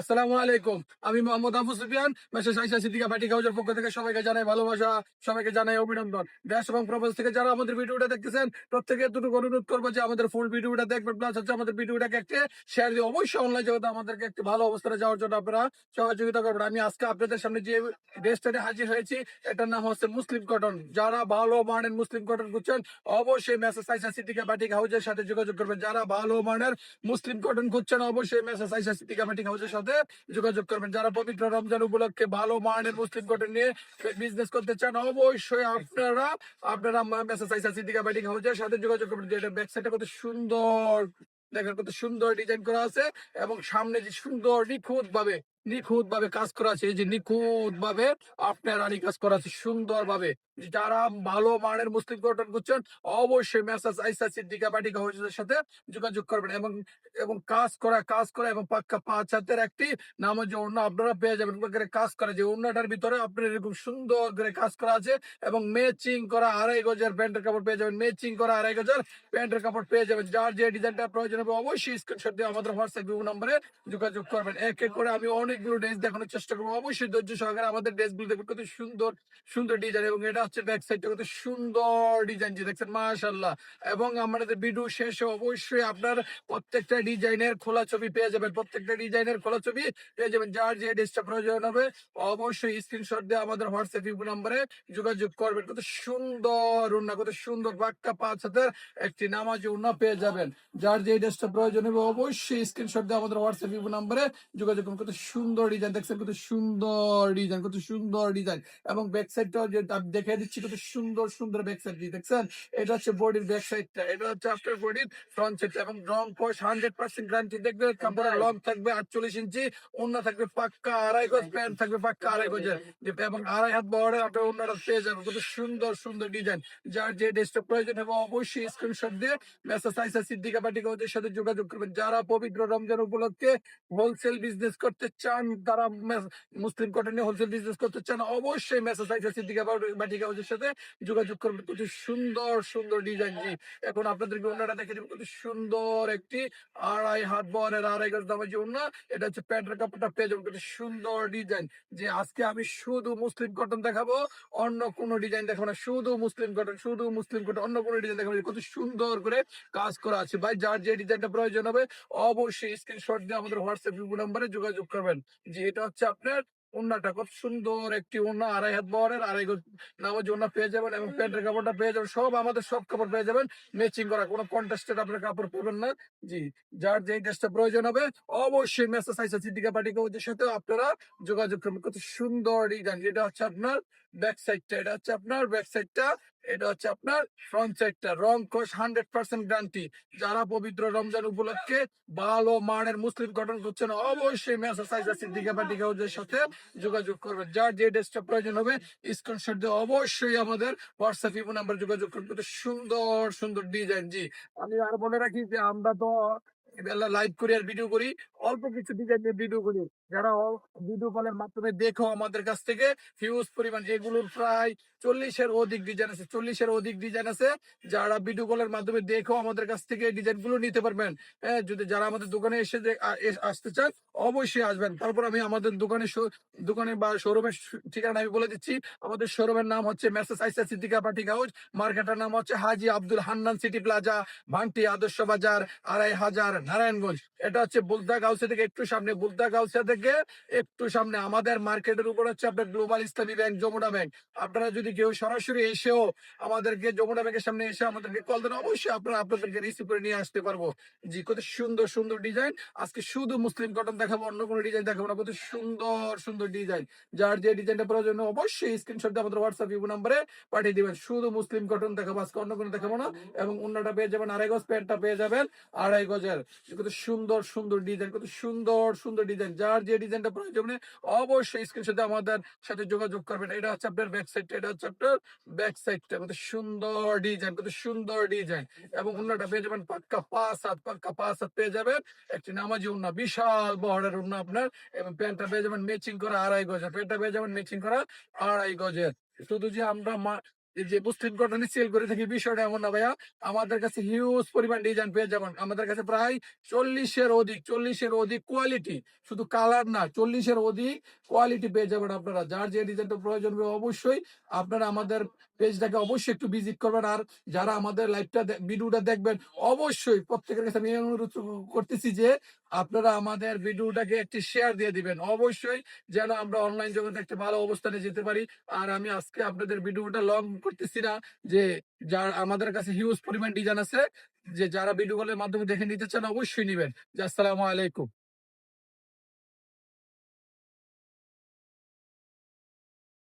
আসসালামু আলাইকুম। আমি মোহাম্মদ আবু সুফিয়ান মেসেজ আইসা সিদ্দিকা পার্টি হাউজের পক্ষ থেকে সবাইকে জানাই ভালোবাসা, সবাইকে জানাই অভিনন্দন। দেশ এবং প্রবাস থেকে যারা আমাদের ভিডিওটা দেখতেছেন, প্রত্যেকে দুটো অনুরোধ করব যে আমাদের ফুল ভিডিওটা দেখবেন প্লাস হচ্ছে আমাদের ভিডিওটাকে একটি শেয়ার দিয়ে অবশ্যই অনলাইন জগতে আমাদেরকে একটি ভালো অবস্থানে যাওয়ার জন্য আপনারা সহযোগিতা করবেন। আমি আজকে আপনাদের সামনে যে ড্রেসটা নিয়ে হাজির হয়েছি, এটার নাম হচ্ছে মুসলিম কটন যারা ভালো মানের মুসলিম কটন খুঁজছেন, অবশ্যই মেসেজ আইসা সিদ্দিকা পার্টি হাউজের সাথে যোগাযোগ করবেন। যারা ভালো মানের মুসলিম কটন খুঁজছেন, অবশ্যই মেসেজ আইসা সিদ্দিকা পার্টি হাউজের সাথে যোগাযোগ করবেন। যারা পবিত্র রমজান উপলক্ষে ভালো মানের মুসলিম কটন নিয়ে বিজনেস করতে চান, অবশ্যই আপনারা আপনারা মেসেজ আইসা সিদ্দিকা পার্টি হাউজের সাথে যোগাযোগ করবেন যেটা ব্যাক সাইডটা কত সুন্দর, দেখেন কত সুন্দর ডিজাইন করা আছে এবং সামনে যে সুন্দর নিখুঁত ভাবে নিখুঁত ভাবে কাজ করা আছে, এই যে নিখুঁত ভাবে আপনার আনি কাজ করা আছে সুন্দর ভাবে যারা ভালো মানের মুসলিম কটন করছেন, অবশ্যই মেসাজ আইসা সিদ্দিকা পার্টি হাউসের সাথে যোগাযোগ করবেন এবং এবং কাজ করা কাজ করা এবং পাক্কা পাঁচ হাতের একটি নাম যে অন্য আপনারা পেয়ে যাবেন। কাজ করা, যে অন্যটার ভিতরে আপনার এরকম সুন্দর করে কাজ করা আছে এবং ম্যাচিং করা আড়াই গজের প্যান্টের কাপড় পেয়ে যাবেন। ম্যাচিং করা আড়াই গজের প্যান্টের কাপড় পেয়ে যাবেন। যার যে ডিজাইনটা প্রয়োজন হবে অবশ্যই স্ক্রিনশট দিয়ে আমাদের হোয়াটসঅ্যাপ ভিউ নম্বরে যোগাযোগ করবেন। এক এক করে আমি অনেকগুলো ড্রেস দেখানোর চেষ্টা করব। অবশ্যই ধৈর্য সহকারে আমাদের ড্রেসগুলো দেখবেন কত সুন্দর সুন্দর ডিজাইন এবং এটা হচ্ছে ব্যাক সাইডটা কত সুন্দর ডিজাইন যে দেখছেন মাশাল্লাহ এবং আমাদের ভিডিও শেষে অবশ্যই আপনার প্রত্যেকটা ডিজাইনের খোলা ছবি পেয়ে যাবেন। প্রত্যেকটা ডিজাইনের খোলা ছবি পেয়ে যাবেন। যার যে ড্রেসটা প্রয়োজন হবে, অবশ্যই স্ক্রিনশট দিয়ে আমাদের হোয়াটসঅ্যাপ ইউ নম্বরে যোগাযোগ করবেন। কত সুন্দর উন্না কত সুন্দর বাক্কা পাঁচ হাতের একটি নামাজি উন্না পেয়ে যাবেন। যার যে ড্রেসটা প্রয়োজন হবে, অবশ্যই স্ক্রিনশট দিয়ে আমাদের হোয়াটসঅ্যাপ ইউ নম্বরে যোগাযোগ করুন। কত সুন্দর ডিজাইন দেখছেন কত সুন্দর ডিজাইন কত সুন্দর ডিজাইন এবং ব্যাক সাইডটাও যে দেখে দিচ্ছি কত সুন্দর সুন্দর ব্যাক সাইড দেখছেন? এটা হচ্ছে বডির ব্যাক সাইডটা এটা হচ্ছে আফটার বডির ফ্রন্ট সাইড এবং রং পয়স হান্ড্রেড পার্সেন্ট গ্যারান্টি দেখবে? কাপড়ের লং থাকবে আটচল্লিশ ইঞ্চি অন্য থাকবে পাক্কা আড়াই গজ প্যান্ট থাকবে পাক্কা আড়াই গজের এবং আড়াই হাত বড় আপনার অন্যরা পেয়ে যাবেন। কত সুন্দর সুন্দর ডিজাইন যার যে ড্রেসটা প্রয়োজন হবে অবশ্যই স্ক্রিনশট দিয়ে মেসেজ আইসা সিদ্দিকা পাটিকা ওদের সাথে যোগাযোগ করবেন। যারা পবিত্র রমজান উপলক্ষে হোলসেল বিজনেস করতে চান তারা মেস- মুসলিম কটনে হোলসেল বিজনেস করতে চান অবশ্যই মেসেজ আইসা সিদ্দিকা পার্টি হাউসের সাথে যোগাযোগ করবেন। কত সুন্দর সুন্দর ডিজাইন এখন আপনাদেরকে ওনারা দেখে দেবেন কত সুন্দর একটি আড়াই হাত বরের আড়াই গজ দামের যে ওনা এটা হচ্ছে প্যান্টের কাপড়টা পেয়ে যাবেন। কত সুন্দর ডিজাইন যে আজকে আমি শুধু মুসলিম কটন দেখাবো, অন্য কোনো ডিজাইন দেখাবো না। শুধু মুসলিম কটন, শুধু মুসলিম কটন, অন্য কোনো ডিজাইন দেখাবো। কত সুন্দর করে কাজ করা আছে। ভাই, যার যে ডিজাইনটা প্রয়োজন হবে, অবশ্যই স্ক্রিনশট দিয়ে আমাদের হোয়াটসঅ্যাপ নাম্বারে যোগাযোগ করবেন। যে এটা হচ্ছে আপনার ওন্নাটা কত সুন্দর, একটি ওনা আড়াই হাত বরের আড়াই নামাজ ওনা পেয়ে যাবেন এবং প্যান্টের কাপড়টা পেয়ে যাবেন, সব আমাদের সব কাপড় পেয়ে যাবেন ম্যাচিং করা, কোনো কন্টেস্টেড আপনার কাপড় পাবেন না। জি, যার যেই ড্রেসটা প্রয়োজন হবে, অবশ্যই মেসেজ আইসা সিদ্দিকা পার্টি কাউজের সাথে আপনারা যোগাযোগ করবেন। কত সুন্দর ডিজাইন এটা হচ্ছে আপনার ব্যাক সাইডটা এটা হচ্ছে আপনার ব্যাক সাইডটা এটা হচ্ছে আপনার ফ্রন্ট সাইডটা রং কোশ হান্ড্রেড পার্সেন্ট গ্যারান্টি যারা পবিত্র রমজান উপলক্ষে ভালো মানের মুসলিম কটন করছেন, অবশ্যই মেসেজ আইসা সিদ্দিকা পার্টি কাউজের সাথে যোগাযোগ করবেন। যার যে ড্রেসটা প্রয়োজন হবে স্ক্রিনশট দিয়ে অবশ্যই আমাদের হোয়াটসঅ্যাপ ইমো নাম্বার যোগাযোগ করবেন সুন্দর সুন্দর ডিজাইন জি। আমি আর বলে রাখি যে আমরা তো লাইভ করি আর ভিডিও করি। অল্প কিছু ডিজাইনের ভিডিও করি। যারা ভিডিও কলের মাধ্যমে দেখো আমাদের কাছ থেকে হিউজ পরিমাণ এগুলোর প্রায় চল্লিশের অধিক ডিজাইন আছে, চল্লিশের অধিক ডিজাইন আছে। যারা ভিডিও কলের মাধ্যমে দেখো আমাদের কাছ থেকে ডিজাইনগুলো নিতে পারবেন। হ্যাঁ যদি যারা আমাদের দোকানে এসে আসতে চান, অবশ্যই আসবেন। তারপর আমি আমাদের দোকানে দোকানে বা শোরুমের ঠিকানা আমি বলে দিচ্ছি। আমাদের শোরুমের নাম হচ্ছে মেসেজ আইসা সিদ্দিকা পার্টি হাউস মার্কেটের নাম হচ্ছে হাজি আব্দুল হান্নান সিটি প্লাজা ভান্টি আদর্শ বাজার, আড়াই হাজার নারায়ণগঞ্জ এটা হচ্ছে বুলদা গাউসিয়া থেকে একটু সামনে, বুলদা গাউসিয়া থেকে একটু সামনে। আমাদের মার্কেটের উপর হচ্ছে আপনার গ্লোবাল ইসলামী ব্যাংক যমুনা ব্যাংক আপনারা যদি কেউ সরাসরি এসেও আমাদেরকে যমুনা ব্যাংকের সামনে এসে আমাদেরকে কল দেন, অবশ্যই আপনারা আপনাদেরকে রিসিভ করে নিয়ে আসতে পারব। জি, কত সুন্দর সুন্দর ডিজাইন আজকে শুধু মুসলিম কটন দেখাবো, অন্য কোনো ডিজাইন দেখাবো না। কত সুন্দর সুন্দর ডিজাইন যার যে ডিজাইনটা প্রয়োজন, অবশ্যই স্ক্রিনশট আমাদের হোয়াটসঅ্যাপ ইউ নাম্বারে পাঠিয়ে দিবেন। শুধু মুসলিম কটন দেখাবো, আজকে অন্য কোনো দেখাবো না। এবং অন্যটা পেয়ে যাবেন, আড়াই গজ প্যান্টটা পেয়ে যাবেন, আড়াই গজের। কত সুন্দর সুন্দর ডিজাইন কত সুন্দর সুন্দর ডিজাইন যার যে ডিজাইনটা প্রয়োজন হবে, অবশ্যই স্ক্রিনশট আমাদের সাথে যোগাযোগ করবেন। এটা হচ্ছে আপনার ব্যাক সাইডটা এটা হচ্ছে আপনার ব্যাক সাইডটা কত সুন্দর ডিজাইন কত সুন্দর ডিজাইন এবং অন্যটা পেয়ে যাবেন পাক্কা পাঁচ হাত পাক্কা পাঁচ হাত পেয়ে যাবেন একটি নামাজি উন্না বিশাল বহরের উন্না আপনার। এবং প্যান্টটা পেয়ে যাবেন ম্যাচিং করা আড়াই গজের। প্যান্টটা পেয়ে যাবেন ম্যাচিং করা আড়াই গজের। শুধু যে আমরা যে মুসলিম কটনে সেল করে থাকি, বিষয়টা এমন না ভাইয়া। আমাদের কাছে হিউজ পরিমাণ ডিজাইন পেয়ে যাবেন। আমাদের কাছে প্রায় চল্লিশের অধিক চল্লিশের অধিক কোয়ালিটি শুধু কালার না, চল্লিশের অধিক কোয়ালিটি পেয়ে যাবেন আপনারা। যার যে ডিজাইনটা প্রয়োজন হবে অবশ্যই আপনারা আমাদের পেজটাকে অবশ্যই একটু ভিজিট করবেন। আর যারা আমাদের লাইভটা ভিডিওটা দেখবেন, অবশ্যই প্রত্যেকের কাছে আমি অনুরোধ করতেছি যে আপনারা আমাদের ভিডিওটাকে একটি শেয়ার দিয়ে দিবেন। অবশ্যই যেন আমরা অনলাইন জগতে একটা ভালো অবস্থানে যেতে পারি। আর আমি আজকে আপনাদের ভিডিওটা লং করতেছি না যে যার আমাদের কাছে হিউজ পরিমাণ ডিজাইন আছে, যে যারা ভিডিও কলের মাধ্যমে দেখে নিতে চান অবশ্যই নিবেন। আসসালামু আলাইকুম।